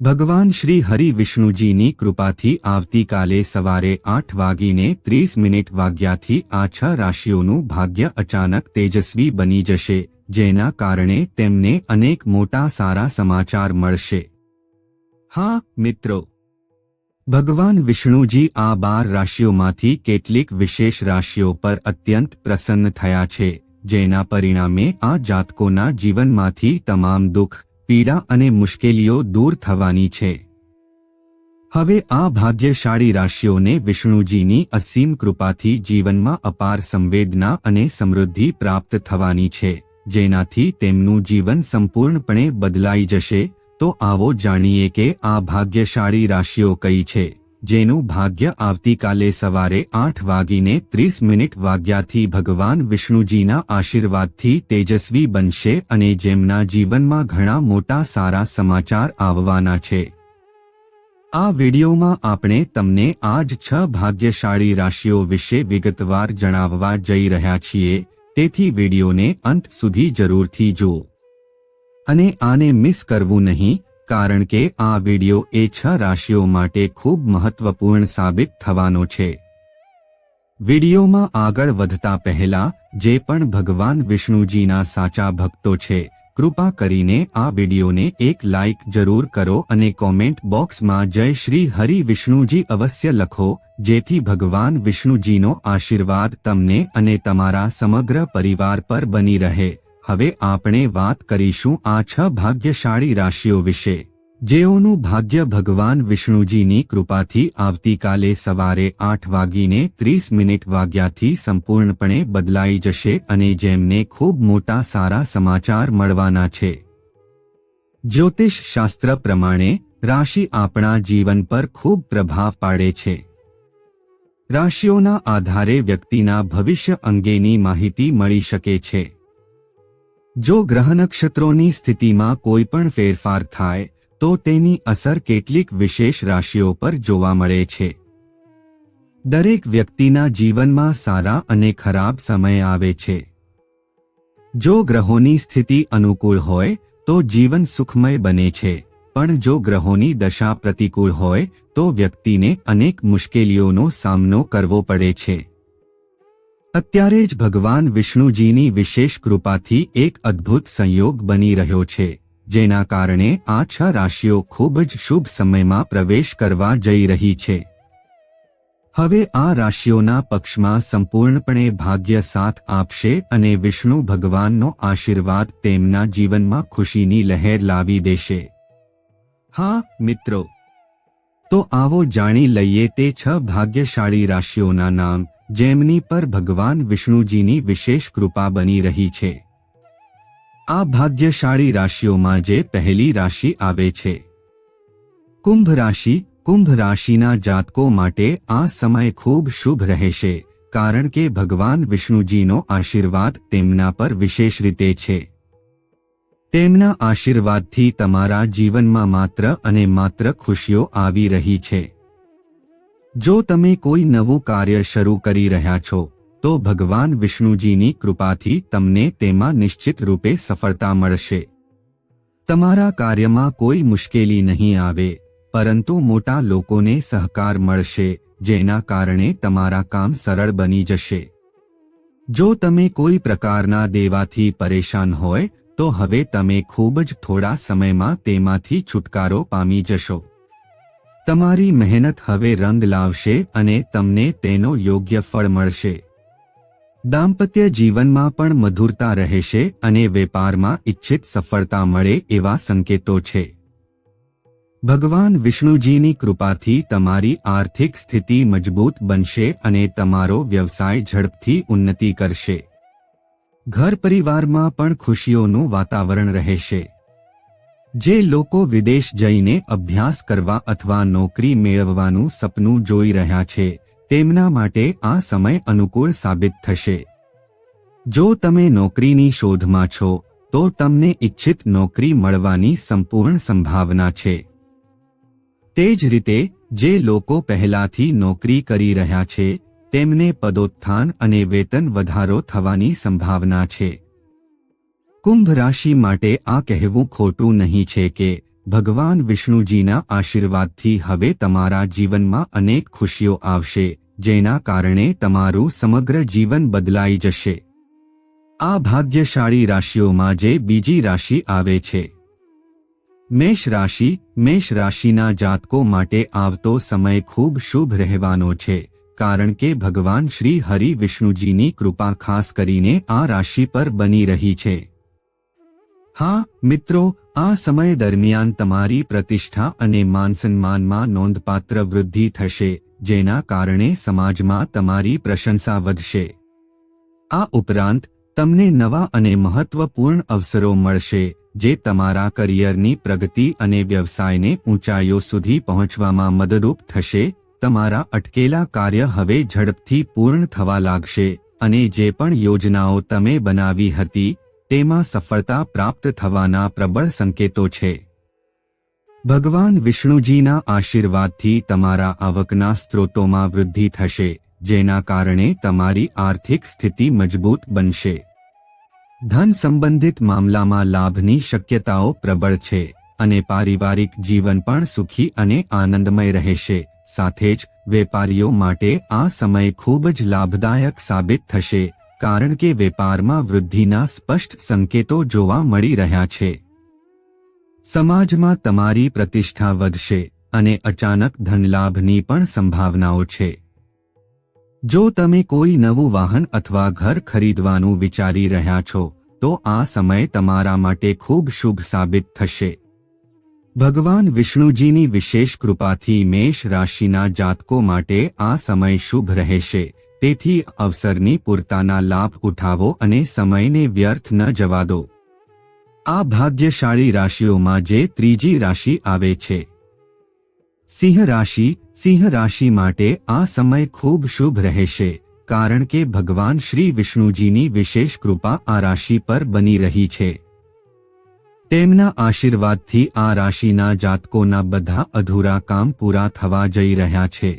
ભગવાન શ્રી હરિ વિષ્ણુજીની કૃપાથી આવતીકાલે સવારે આઠ વાગીને ત્રીસ મિનિટ વાગ્યાથી આ છ રાશિઓનું ભાગ્ય અચાનક તેજસ્વી બની જશે, જેના કારણે તેમને અનેક મોટા સારા સમાચાર મળશે. હા, મિત્રો. ભગવાન વિષ્ણુજી આ બાર રાશિઓમાંથી કેટલીક વિશેષ રાશિઓ પર અત્યંત પ્રસન્ન થયા છે, જેના પરિણામે આ જાતકોના જીવનમાંથી તમામ દુઃખ પીડા અને મુશ્કેલીઓ દૂર થવાની છે. હવે આ ભાગ્યશાળી રાશિઓને વિષ્ણુજીની અસીમ કૃપાથી જીવનમાં અપાર સંવેદના અને સમૃદ્ધિ પ્રાપ્ત થવાની છે. જેનાથી તેમનું જીવન સંપૂર્ણપણે બદલાઈ જશે, તો આવો જાણીએ કે આ ભાગ્યશાળી રાશિઓ કઈ છે. જેનું ભાગ્ય આવતીકાલે સવારે આઠ વાગીને ત્રીસ મિનિટ વાગ્યાથી ભગવાન વિષ્ણુજીના આશીર્વાદથી તેજસ્વી બનશે અને જેમના જીવનમાં ઘણા મોટા સારા સમાચાર આવવાના છે. આ વિડીયોમાં આપણે તમને આજ છ ભાગ્યશાળી રાશિઓ વિશે વિગતવાર જણાવવા જઈ રહ્યા છીએ, તેથી વિડિયોને અંત સુધી જરૂરથી જુઓ. અને આને મિસ કરવું નહીં કારણ કે આ વિડિયો એ છ રાશિઓ માટે ખૂબ મહત્વપૂર્ણ સાબિત થવાનો છે. વિડિયોમાં આગળ વધતા પહેલા, જે પણ ભગવાન વિષ્ણુજીના સાચા ભક્તો છે, કૃપા કરીને આ વિડિયોને એક લાઇક જરૂર કરો અને કોમેન્ટ બોક્સમાં જય શ્રી હરિ વિષ્ણુજી અવશ્ય લખો, જેથી ભગવાન વિષ્ણુજીનો આશીર્વાદ તમને અને તમારા સમગ્ર પરિવાર પર બની રહે. હવે આપણે વાત કરીશું આ છ ભાગ્યશાળી રાશિઓ વિશે. જેઓનું ભાગ્ય ભગવાન વિષ્ણુજીની કૃપાથી આવતીકાલે સવારે આઠ વાગીને ત્રીસ મિનિટ વાગ્યાથી સંપૂર્ણપણે બદલાઈ જશે અને જેમને ખૂબ મોટા સારા સમાચાર મળવાના છે. જ્યોતિષ શાસ્ત્ર પ્રમાણે, રાશિ આપણા જીવન પર ખૂબ પ્રભાવ પાડે છે. રાશિઓના આધારે વ્યક્તિના ભવિષ્ય અંગેની માહિતી મળી શકે છે. જો ગ્રહ નક્ષત્રોની સ્થિતિમાં કોઈ પણ ફેરફાર થાય, તો તેની અસર કેટલીક વિશેષ રાશિઓ પર જોવા મળે છે. દરેક વ્યક્તિના જીવનમાં સારા અને ખરાબ સમય આવે છે. જો ગ્રહોની સ્થિતિ અનુકૂળ હોય, તો જીવન સુખમય બને છે. પણ જો ગ્રહોની દશા પ્રતિકૂળ હોય, તો વ્યક્તિને અનેક મુશ્કેલીઓનો સામનો કરવો પડે છે. અત્યારે જ ભગવાન વિષ્ણુજીની વિશેષ કૃપાથી એક અદ્ભુત સંયોગ બની રહ્યો છે, જેના કારણે આ છ રાશિઓ ખૂબ જ શુભ સમયમાં પ્રવેશ કરવા જઈ રહી છે. હવે આ રાશિઓના પક્ષમાં સંપૂર્ણપણે ભાગ્ય સાથ આપશે અને વિષ્ણુ ભગવાનનો આશીર્વાદ તેમના જીવનમાં ખુશીની લહેર લાવી દેશે. હા, મિત્રો. તો આવો જાણી લઈએ તે છ ભાગ્યશાળી રાશિઓના નામ. જેમની પર ભગવાન વિષ્ણુજીની વિશેષ કૃપા બની રહી છે. આ ભાગ્યશાળી રાશિઓમાં જે પહેલી રાશિ આવે છે. કુંભ રાશિ, કુંભ રાશિના જાતકો માટે આ સમય ખૂબ શુભ રહેશે, કારણ કે ભગવાન વિષ્ણુજીનો આશીર્વાદ તેમના પર વિશેષ રીતે છે. તેમના આશીર્વાદથી તમારા જીવનમાં માત્ર અને માત્ર ખુશીઓ આવી રહી છે. જો તમે કોઈ નવું કાર્ય શરૂ કરી રહ્યા છો, તો ભગવાન વિષ્ણુજીની કૃપાથી તમને તેમાં નિશ્ચિત રૂપે સફળતા મળશે. તમારા કાર્યમાં કોઈ મુશ્કેલી નહીં આવે, પરંતુ મોટા લોકોને સહકાર મળશે, જેના કારણે તમારા કામ સરળ બની જશે. જો તમે કોઈ પ્રકારના દેવાથી પરેશાન હોય, તો હવે તમે ખૂબ જ થોડા સમયમાં તેમાંથી છુટકારો પામી જશો. તમારી મહેનત હવે રંગ લાવશે અને તમને તેનો યોગ્ય ફળ મળશે. દાંપત્ય જીવનમાં પણ મધુરતા રહેશે અને વેપારમાં ઇચ્છિત સફળતા મળે એવા સંકેતો છે. ભગવાન વિષ્ણુજીની કૃપાથી તમારી આર્થિક સ્થિતિ મજબૂત બનશે અને તમારો વ્યવસાય ઝડપથી ઉન્નતિ કરશે. ઘર પરિવારમાં પણ ખુશીઓનું વાતાવરણ રહેશે. જે લોકો વિદેશ જઈને અભ્યાસ કરવા અથવા નોકરી મેળવવાનું સપનું જોઈ રહ્યા છે, તેમના માટે આ સમય અનુકૂળ સાબિત થશે. જો તમે નોકરીની શોધમાં છો, તો તમને ઇચ્છિત નોકરી મળવાની સંપૂર્ણ સંભાવના છે. તે જ રીતે, જે લોકો પહેલાથી નોકરી કરી રહ્યા છે, તેમને પદોત્થાન અને વેતન વધારો થવાની સંભાવના છે. કુંભ રાશિ માટે આ કહેવું ખોટું નહીં છે કે ભગવાન વિષ્ણુજીના આશીર્વાદથી હવે તમારા જીવનમાં અનેક ખુશીઓ આવશે, જેના કારણે તમારું સમગ્ર જીવન બદલાઈ જશે. આ ભાગ્યશાળી રાશિઓમાં જે બીજી રાશિ આવે છે. મેષ રાશિ, મેષ રાશિના જાતકો માટે આવતો સમય ખૂબ શુભ રહેવાનો છે, કારણ કે ભગવાન શ્રી હરિ વિષ્ણુજીની કૃપા ખાસ કરીને આ રાશિ પર બની રહી છે. હા, મિત્રો, આ સમય દરમિયાન તમારી પ્રતિષ્ઠા અને માનસન્માનમાં નોંધપાત્ર વૃદ્ધિ થશે, જેના કારણે સમાજમાં તમારી પ્રશંસા વધશે. આ ઉપરાંત, તમને નવા અને મહત્વપૂર્ણ અવસરો મળશે, જે તમારા કરિયરની પ્રગતિ અને વ્યવસાયને ઊંચાઈઓ સુધી પહોંચવામાં મદદરૂપ થશે, તમારા અટકેલા કાર્ય હવે ઝડપથી પૂર્ણ થવા લાગશે, અને જે પણ યોજનાઓ તમે બનાવી હતી તેમાં સફળતા પ્રાપ્ત થવાના પ્રબળ સંકેતો છે. ભગવાન વિષ્ણુજીના આશીર્વાદથી તમારા આવકના સ્ત્રોતોમાં વૃદ્ધિ થશે, જેના કારણે તમારી આર્થિક સ્થિતિ મજબૂત બનશે. ધન સંબંધિત મામલામાં લાભની શક્યતાઓ પ્રબળ છે, અને પારિવારિક જીવન પણ સુખી અને આનંદમય રહેશે, સાથે જ વેપારીઓ માટે આ સમય ખૂબ જ લાભદાયક સાબિત થશે. કારણ કે વેપારમાં વૃદ્ધિના સ્પષ્ટ સંકેતો જોવા મળી રહ્યા છે. સમાજમાં તમારી પ્રતિષ્ઠા વધશે અને અચાનક ધનલાભની પણ સંભાવનાઓ છે. જો તમે કોઈ નવું વાહન અથવા ઘર ખરીદવાનું વિચારી રહ્યા છો, તો આ સમય તમારા માટે ખૂબ શુભ સાબિત થશે. ભગવાન વિષ્ણુજીની વિશેષ કૃપાથી મેષ રાશિના જાતકો માટે આ સમય શુભ રહેશે. તેથી અવસરની પૂરતાના લાભ ઉઠાવો અને સમયને વ્યર્થ ન જવા દો. આ ભાગ્યશાળી રાશિઓમાં જે ત્રીજી રાશિ આવે છે. સિંહ રાશિ સિંહ રાશિ માટે આ સમય ખૂબ શુભ રહેશે, કારણ કે ભગવાન શ્રી વિષ્ણુજીની વિશેષ કૃપા આ રાશિ પર બની રહી છે. તેમના આશીર્વાદથી આ રાશિના જાતકોના બધા અધૂરા કામ પૂરા થવા જઈ રહ્યા છે.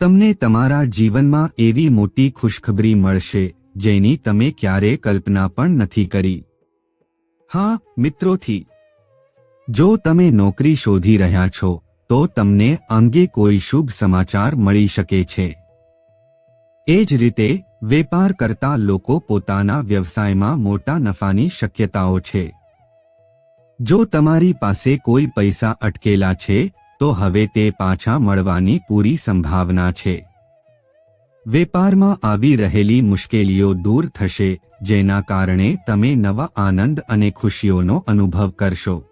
તમને તમારા જીવનમાં એવી મોટી ખુશખબરી મળશે, જેની તમે ક્યારે કલ્પના પણ નથી કરી. હા, મિત્રોથી. જો તમે નોકરી શોધી રહ્યા છો, તો તમને અંગે કોઈ શુભ સમાચાર મળી શકે છે. એ જ રીતે વેપાર કરતા લોકો પોતાના વ્યવસાયમાં મોટા નફાની શક્યતાઓ છે. જો તમારી પાસે કોઈ પૈસા અટકેલા છે તો હવે તે પાછા મળવાની પૂરી સંભાવના છે. વેપારમાં આવી રહેલી મુશ્કેલીઓ દૂર થશે, જેના કારણે તમે નવા આનંદ અને ખુશીઓનો અનુભવ કરશો.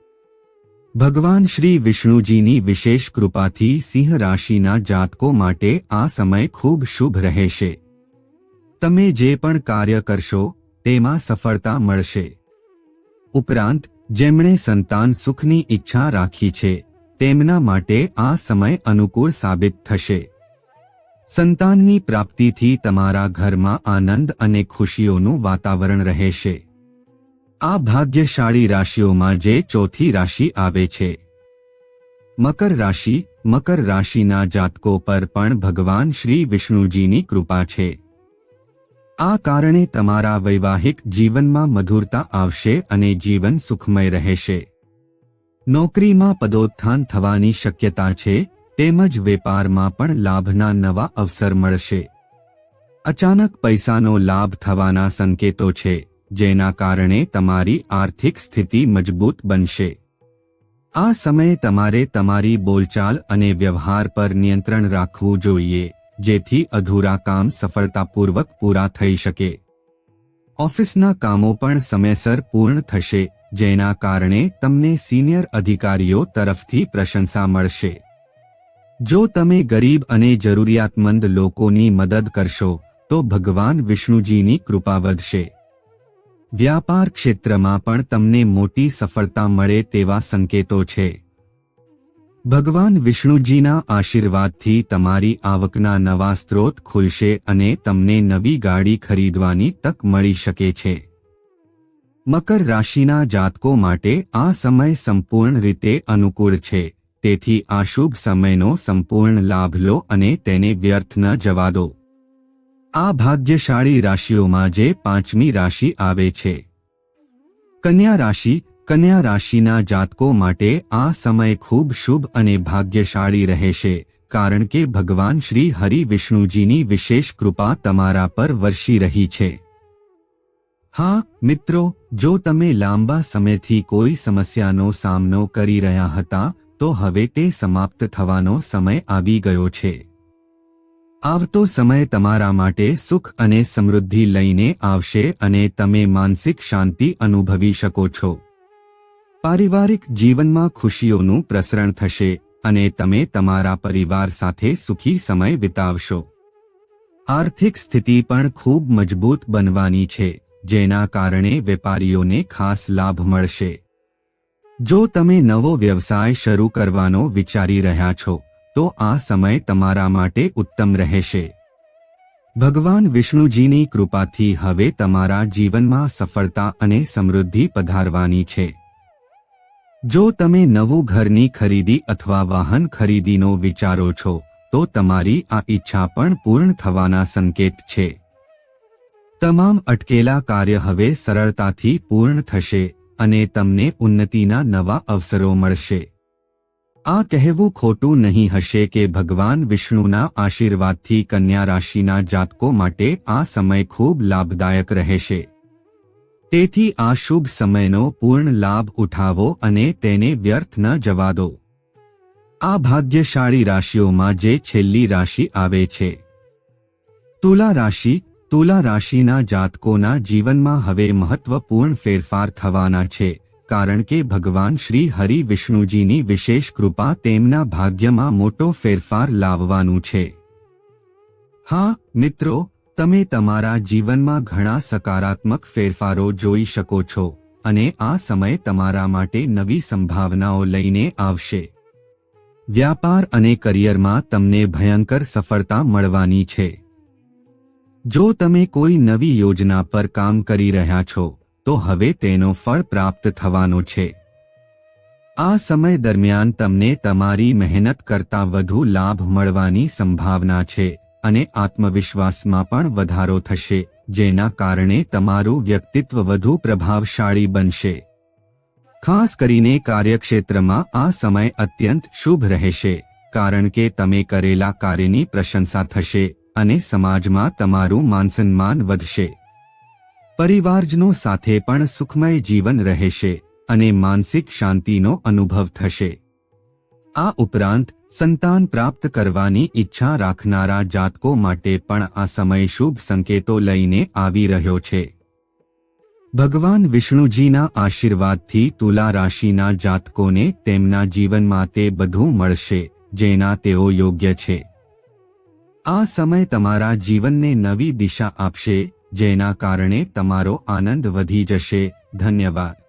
ભગવાન શ્રી વિષ્ણુજીની વિશેષ કૃપાથી સિંહ રાશિના જાતકો માટે આ સમય ખૂબ શુભ રહેશે. તમે જે પણ કાર્ય કરશો, તેમાં સફળતા મળશે. ઉપરાંત, જેમણે સંતાન સુખની ઈચ્છા રાખી છે તેમના માટે આ સમય અનુકૂળ સાબિત થશે. સંતાનની પ્રાપ્તિથી તમારા ઘરમાં આનંદ અને ખુશીઓનું વાતાવરણ રહેશે. આ ભાગ્યશાળી રાશિઓમાં જે ચોથી રાશિ આવે છે. મકર રાશિ, મકર રાશિના જાતકો પર પણ ભગવાન શ્રી વિષ્ણુજીની કૃપા છે. આ કારણે તમારા વૈવાહિક જીવનમાં મધુરતા આવશે અને જીવન સુખમય રહેશે. નોકરીમાં પદોત્થાન થવાની શક્યતા છે, તેમજ વેપારમાં પણ લાભના નવા અવસર મળશે. અચાનક પૈસાનો લાભ થવાના સંકેતો છે, જેના કારણે તમારી આર્થિક સ્થિતિ મજબૂત બનશે. આ સમયે તમારે તમારી બોલચાલ અને વ્યવહાર પર નિયંત્રણ રાખવું જોઈએ, જેથી અધૂરા કામ સફળતાપૂર્વક પૂરા થઈ શકે. ઓફિસના કામો પણ સમયસર પૂર્ણ થશે. જેના કારણે તમને સિનિયર અધિકારીઓ તરફથી પ્રશંસા મળશે. જો તમે ગરીબ અને જરૂરિયાતમંદ લોકોની મદદ કરશો, તો ભગવાન વિષ્ણુજીની કૃપા વધશે. વ્યાપાર ક્ષેત્રમાં પણ તમને મોટી સફળતા મળે તેવા સંકેતો છે. ભગવાન વિષ્ણુજીના આશીર્વાદથી તમારી આવકના નવા સ્ત્રોત ખુલશે અને તમને નવી ગાડી ખરીદવાની તક મળી શકે છે. મકર રાશિના જાતકો માટે આ સમય સંપૂર્ણ રીતે અનુકૂળ છે. તેથી આ શુભ સમયનો સંપૂર્ણ લાભ લો અને તેને વ્યર્થ ન જવા દો. આ ભાગ્યશાળી રાશિઓમાં જે પાંચમી રાશિ આવે છે. કન્યા રાશિ, કન્યા રાશિના જાતકો માટે આ સમય ખૂબ શુભ અને ભાગ્યશાળી રહેશે, કારણ કે ભગવાન શ્રી હરિ વિષ્ણુજીની વિશેષ કૃપા તમારા પર વરસી રહી છે. હા, મિત્રો, જો તમે લાંબા સમયથી કોઈ સમસ્યાનો સામનો કરી રહ્યા હતા, તો હવે તે સમાપ્ત થવાનો સમય આવી ગયો છે. આવતો સમય તમારા માટે સુખ અને સમૃદ્ધિ લઈને આવશે અને તમે માનસિક શાંતિ અનુભવી શકો છો. પારિવારિક જીવનમાં ખુશીઓનું પ્રસરણ થશે અને તમે તમારા પરિવાર સાથે સુખી સમય વિતાવશો. આર્થિક સ્થિતિ પણ ખૂબ મજબૂત બનવાની છે. જેના કારણે વેપારીઓને ખાસ લાભ મળશે. જો તમે નવો વ્યવસાય શરૂ કરવાનો વિચારી રહ્યા છો, તો આ સમય તમારા માટે ઉત્તમ રહેશે. ભગવાન વિષ્ણુજીની કૃપાથી હવે તમારા જીવનમાં સફળતા અને સમૃદ્ધિ પધારવાની છે. જો તમે નવું ઘરની ખરીદી અથવા વાહન ખરીદીનો વિચારો છો, તો તમારી આ ઈચ્છા પણ પૂર્ણ થવાના સંકેત છે. તમામ અટકેલા કાર્ય હવે સરળતાથી પૂર્ણ થશે અને તમને ઉન્નતિના નવા અવસરો મળશે. આ કહેવું ખોટું નહીં હશે કે ભગવાન વિષ્ણુના આશીર્વાદથી કન્યા રાશિના જાતકો માટે આ સમય ખૂબ લાભદાયક રહેશે. તેથી આ શુભ સમયનો પૂર્ણ લાભ ઉઠાવો અને તેને વ્યર્થ ન જવા દો. આ ભાગ્યશાળી રાશિઓમાં જે છેલ્લી રાશિ આવે છે. તુલા રાશિ તુલા રાશિના જાતકોના જીવનમાં હવે મહત્વપૂર્ણ ફેરફાર થવાના છે, કારણ કે ભગવાન શ્રી હરિ વિષ્ણુજીની વિશેષ કૃપા તેમના ભાગ્યમાં મોટો ફેરફાર લાવવાનું છે. હા, મિત્રો, તમે તમારા જીવનમાં ઘણા સકારાત્મક ફેરફારો જોઈ શકો છો, અને આ સમય તમારા માટે નવી સંભાવનાઓ લઈને આવશે. વ્યાપાર અને કરિયરમાં તમને ભયંકર સફળતા મળવાની છે. જો તમે કોઈ નવી યોજના પર કામ કરી રહ્યા છો, તો હવે તેનો ફળ પ્રાપ્ત થવાનો છે. આ સમય દરમિયાન તમને તમારી મહેનત કરતા વધુ લાભ મળવાની સંભાવના છે અને આત્મવિશ્વાસમાં પણ વધારો થશે, જેના કારણે તમારું વ્યક્તિત્વ વધુ પ્રભાવશાળી બનશે. ખાસ કરીને કાર્યક્ષેત્રમાં આ સમય અત્યંત શુભ રહેશે, કારણ કે તમે કરેલા કાર્યની પ્રશંસા થશે. અને સમાજમાં તમારું માનસન્માન વધશે. પરિવારજનો સાથે પણ સુખમય જીવન રહેશે અને માનસિક શાંતિનો અનુભવ થશે. આ ઉપરાંત, સંતાન પ્રાપ્ત કરવાની ઈચ્છા રાખનારા જાતકો માટે પણ આ સમય શુભ સંકેતો લઈને આવી રહ્યો છે. ભગવાન વિષ્ણુજીના આશીર્વાદથી તુલા રાશિના જાતકોને તેમના જીવનમાં તે બધું મળશે, જેના તેઓ યોગ્ય છે. આ સમય તમારા જીવનને નવી દિશા આપશે જેના કારણે તમારો આનંદ વધી જશે. ધન્યવાદ.